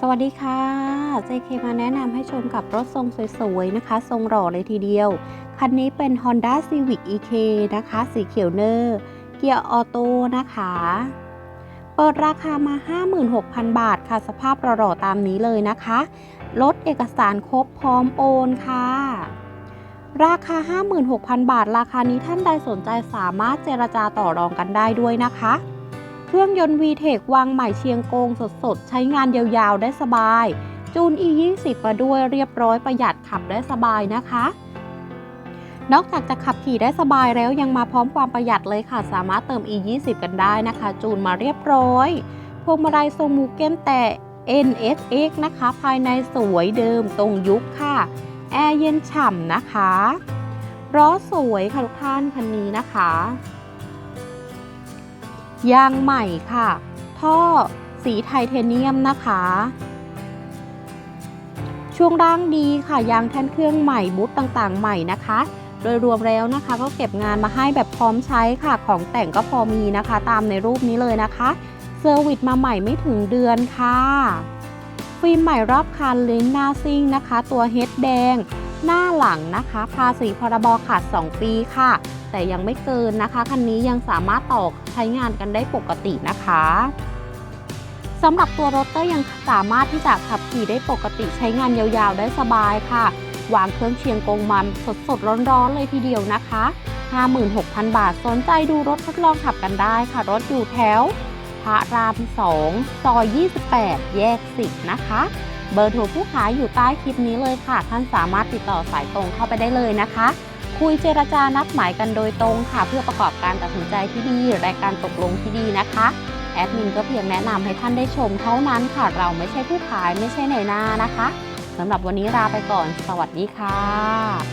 สวัสดีค่ะ JK มาแนะนำให้ชมกับรถทรงสวยๆ นะคะ ทรงหล่อเลยทีเดียว คันนี้เป็น Honda Civic EK นะคะ สีเขียวเนอร์เกียร์ออโต้นะคะ เปิดราคามา 56,000 บาทค่ะ สภาพหล่อๆตามนี้เลยนะคะ รถเอกสารครบพร้อมโอนค่ะ ราคา 56,000 บาท ราคานี้ท่านใดสนใจสามารถเจรจาต่อรองกันได้ด้วยนะคะ เครื่องยนต์ VTEC วางใหม่เชียงกงสดๆ ใช้งานยาวๆ ได้สบาย จูน E20 มาด้วยเรียบร้อยประหยัดขับได้สบายนะคะ นอกจากจะขับขี่ได้สบายแล้วยังมาพร้อมความประหยัดเลยค่ะ สามารถเติม E20 กันได้นะคะ จูนมาเรียบร้อย พวงมาลัยทรงมูเก้นแต่ NSX นะคะ ภายในสวยเดิมตรงยุคค่ะ แอร์เย็นฉ่ำนะคะล้อสวยค่ะทุกท่านคันนี้นะคะ ยางใหม่ค่ะ ท่อสีไทเทเนียมนะคะ ช่วงล่างดีค่ะ ยางแท่นเครื่องใหม่บูทต่างๆ ใหม่นะคะ โดยรวมแล้วนะคะ ก็เก็บงานมาให้แบบพร้อมใช้ค่ะ ของแต่งก็พอมีนะคะ ตามในรูปนี้เลยนะคะ เซอร์วิสมาใหม่ไม่ถึงเดือนค่ะ ฟิล์มใหม่รอบคันลิ้นหน้าซิ่งนะคะ ตัวเฮดแดง หน้าหลังนะคะ ภาษีพรบขาด 2 ปีค่ะ แต่ยังไม่เกินนะคะ คันนี้ยังสามารถต่อใช้งานกันได้ปกตินะคะสำหรับตัวรถก็ยังสามารถที่จะขับขี่ได้ปกติใช้งานยาวๆ ได้สบายค่ะ วางเครื่องเชียงกงมันสดๆ ร้อนๆ เลยทีเดียวนะคะ 56,000 บาทสนใจดูรถทดลองขับกันได้ค่ะ รถอยู่แถวพระราม 2 ซอย 28 แยก 10 นะคะ เบอร์โทรผู้ขายอยู่ใต้คลิปนี้เลยค่ะ ท่านสามารถติดต่อสายตรงเข้าไปได้เลยนะคะ คุยเจรจานัดหมายกันโดยตรงค่ะ เพื่อประกอบการตัดสินใจที่ดีและการตกลงที่ดีนะคะแอดมินก็เพียงแนะนำให้ท่านได้ชมเท่านั้นค่ะ เราไม่ใช่ผู้ขายไม่ใช่ในหน้านะคะสำหรับวันนี้ลาไปก่อน สวัสดีค่ะ